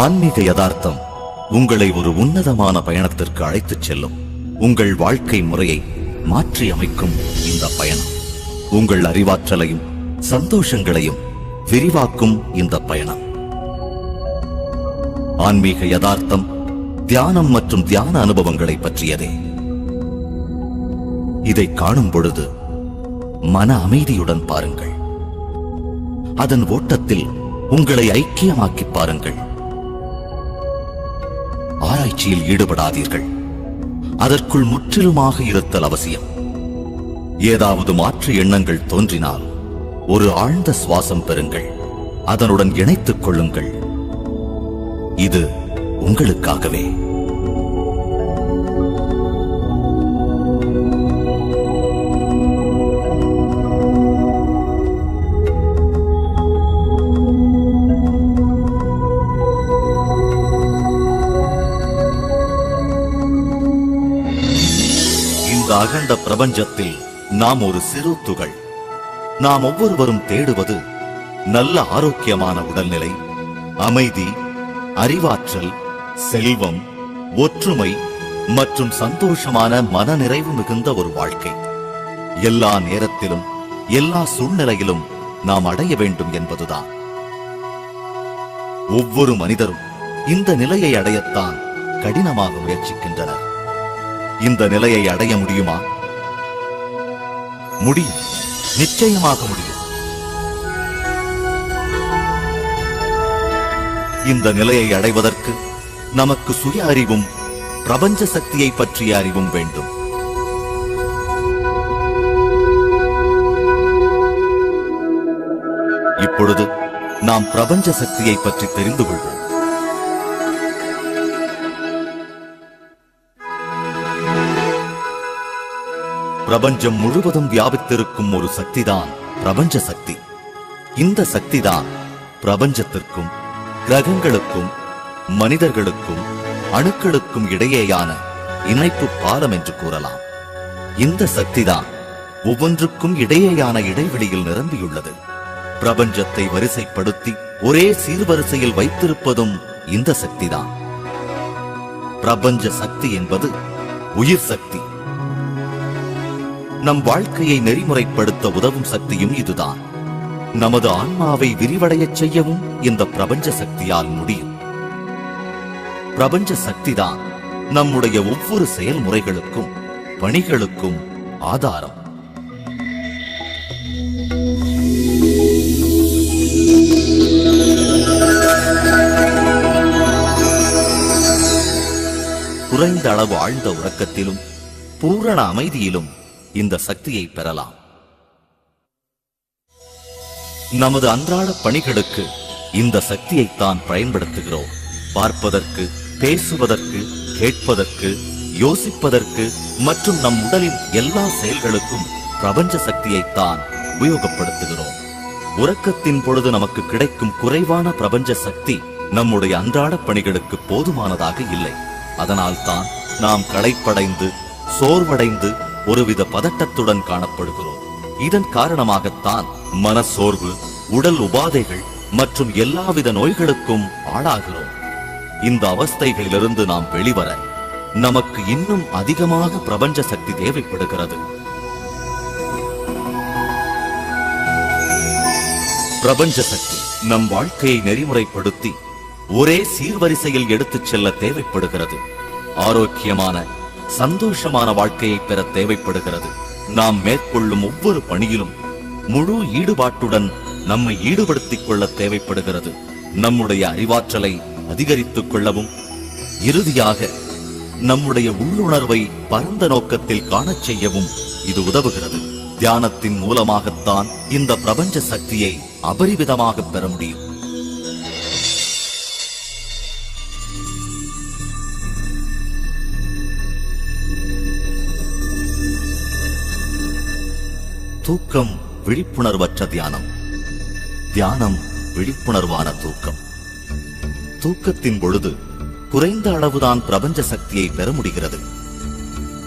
ஆன்மீக யதார்த்தம் உங்களை ஒரு உன்னதமான பயணத்திற்கு அழைத்துச் செல்லும். உங்கள் வாழ்க்கை முறையை மாற்றி அமைக்கும் இந்த பயணம். உங்கள் அறிவாற்றலையும் சந்தோஷங்களையும் விரிவாக்கும் இந்த பயணம். ஆன்மீக யதார்த்தம் தியானம் மற்றும் தியான அனுபவங்களை பற்றியதே. இதை காணும் பொழுது மன அமைதியுடன் பாருங்கள். அதன் ஓட்டத்தில் உங்களை ஐக்கியமாக்கி பாருங்கள். ஆராய்ச்சியில் ஈடுபடாதீர்கள். அதற்குள் முற்றிலுமாக இருத்தல் அவசியம். ஏதாவது மாற்று எண்ணங்கள் தோன்றினால் ஒரு ஆழ்ந்த சுவாசம் பெறுங்கள். அதனுடன் இணைத்துக் கொள்ளுங்கள். இது உங்களுக்காகவே. அகண்ட பிரபஞ்சத்தில் நாம் ஒரு சிறு துகள். நாம் ஒவ்வொருவரும் தேடுவது நல்ல ஆரோக்கியமான உடல்நிலை அமைதி அறிவாற்றல் செல்வம் ஒற்றுமை மற்றும் சந்தோஷமான மனநிறைவு மிகுந்த ஒரு வாழ்க்கை. எல்லா நேரத்திலும் எல்லா சூழ்நிலையிலும் நாம் அடைய வேண்டும் என்பதுதான். ஒவ்வொரு மனிதரும் இந்த நிலையை அடையத்தான் கடினமாக முயற்சிக்கின்றனர். இந்த நிலையை அடைய முடியுமா? முடியும். நிச்சயமாக முடியும். இந்த நிலையை அடைவதற்கு நமக்கு சுய அறிவும் பிரபஞ்ச சக்தியை பற்றிய அறிவும் வேண்டும். இப்பொழுது நாம் பிரபஞ்ச சக்தியை பற்றி தெரிந்து கொள்வோம். பிரபஞ்சம் முழுவதும் வியாபித்திருக்கும் ஒரு சக்திதான் பிரபஞ்ச சக்தி. இந்த சக்திதான் பிரபஞ்சத்திற்கும் கிரகங்களுக்கும் மனிதர்களுக்கும் அணுக்களுக்கும் இடையேயான இணைப்பு பாலம் என்று கூறலாம். இந்த சக்திதான் ஒவ்வொன்றுக்கும் இடையேயான இடைவெளியில் நிரம்பியுள்ளது. பிரபஞ்சத்தை வரிசைப்படுத்தி ஒரே சீர்வரிசையில் வைத்திருப்பதும் இந்த சக்திதான். பிரபஞ்ச சக்தி என்பது உயிர் சக்தி. நம் வாழ்க்கையை நெறிமுறைப்படுத்த உதவும் சக்தியும் இதுதான். நமது ஆன்மாவை விரிவடையச் செய்யவும் இந்த பிரபஞ்ச சக்தியால் முடியும். பிரபஞ்ச சக்திதான் நம்முடைய ஒவ்வொரு செயல்முறைகளுக்கும் பணிகளுக்கும் ஆதாரம். குறைந்த அளவு ஆழ்ந்த உறக்கத்திலும் பூரண அமைதியிலும் இந்த சக்தியை பெறலாம். நமது அன்றாட பணிகளுக்கு இந்த சக்தியைத்தான் பயன்படுத்துகிறோம். பார்ப்பதற்கு பேசுவதற்கு கேட்பதற்கு யோசிப்பதற்கு மற்றும் நம் உடலின் எல்லா செயல்களுக்கும் பிரபஞ்ச சக்தியைத்தான் உபயோகப்படுத்துகிறோம். உறக்கத்தின் பொழுது நமக்கு கிடைக்கும் குறைவான பிரபஞ்ச சக்தி நம்முடைய அன்றாட பணிகளுக்கு போதுமானதாக இல்லை. அதனால்தான் நாம் களைப்படைந்து சோர்வடைந்து ஒருவித பதட்டத்துடன் காணப்படுகிறோம். இதன் காரணமாகத்தான் மனசோர்வு உடல் உபாதைகள் மற்றும் எல்லாவித நோய்களுக்கும் ஆளாகிறோம். இந்த அவஸ்தைகளிலிருந்து நாம் வெளிவர நமக்கு இன்னும் அதிகமாக பிரபஞ்ச சக்தி தேவைப்படுகிறது. பிரபஞ்ச சக்தி நம் வாழ்க்கையை நெறிமுறைப்படுத்தி ஒரே சீர்வரிசையில் எடுத்துச் செல்ல தேவைப்படுகிறது. ஆரோக்கியமான சந்தோஷமான வாழ்க்கையை பெற தேவைப்படுகிறது. நாம் மேற்கொள்ளும் ஒவ்வொரு பணியிலும் முழு ஈடுபாட்டுடன் நம்மை ஈடுபடுத்திக் கொள்ள தேவைப்படுகிறது. நம்முடைய அறிவாற்றலை அதிகரித்துக் கொள்ளவும் இறுதியாக நம்முடைய உள்ளுணர்வை பரந்த நோக்கத்தில் காணச் செய்யவும் இது உதவுகிறது. தியானத்தின் மூலமாகத்தான் இந்த பிரபஞ்ச சக்தியை அபரிவிதமாக பெற முடியும். தூக்கம் விழிப்புணர்வற்ற தியானம். தியானம் விழிப்புணர்வான தூக்கம். தூக்கத்தின் பொழுது குறைந்த அளவுதான் பிரபஞ்ச சக்தியை பெற முடிகிறது.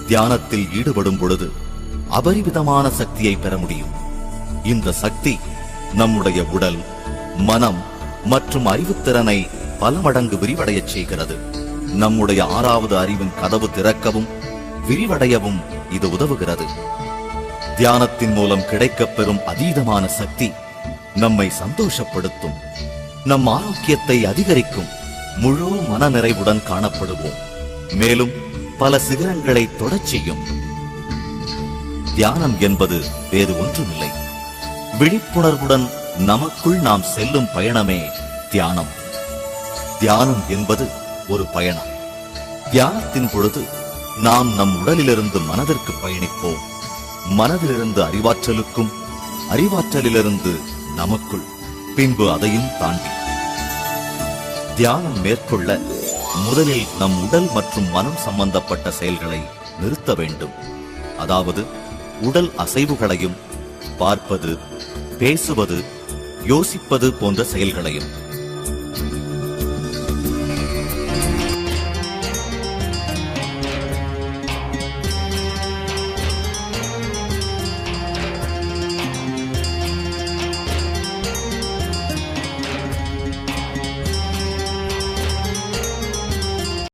தியானத்தில் ஈடுபடும் பொழுது அபரிவிதமான சக்தியை பெற முடியும். இந்த சக்தி நம்முடைய உடல் மனம் மற்றும் அறிவுத்திறனை பல மடங்கு விரிவடையச் செய்கிறது. நம்முடைய ஆறாவது அறிவின் கதவு திறக்கவும் விரிவடையவும் இது உதவுகிறது. தியானத்தின் மூலம் கிடைக்கப் பெறும் அதீதமான சக்தி நம்மை சந்தோஷப்படுத்தும். நம் ஆரோக்கியத்தை அதிகரிக்கும் முழு மனநிறைவுடன் காணப்படுவோம். மேலும் பல சிகரங்களை தொடச் செய்யும். தியானம் என்பது வேறு ஒன்றுமில்லை. விழிப்புணர்வுடன் நமக்குள் நாம் செல்லும் பயணமே தியானம். தியானம் என்பது ஒரு பயணம். தியானத்தின் பொழுது நாம் நம் உடலிலிருந்து மனதிற்கு பயணிப்போம். மனதிலிருந்து அறிவாற்றலுக்கும் அறிவாற்றலிலிருந்து நமக்குள். பின்பு அதையும் தாண்டி. தியானம் மேற்கொள்ள முதலில் நம் உடல் மற்றும் மனம் சம்பந்தப்பட்ட செயல்களை நிறுத்த வேண்டும். அதாவது உடல் அசைவுகளையும் பார்ப்பது பேசுவது யோசிப்பது போன்ற செயல்களையும்.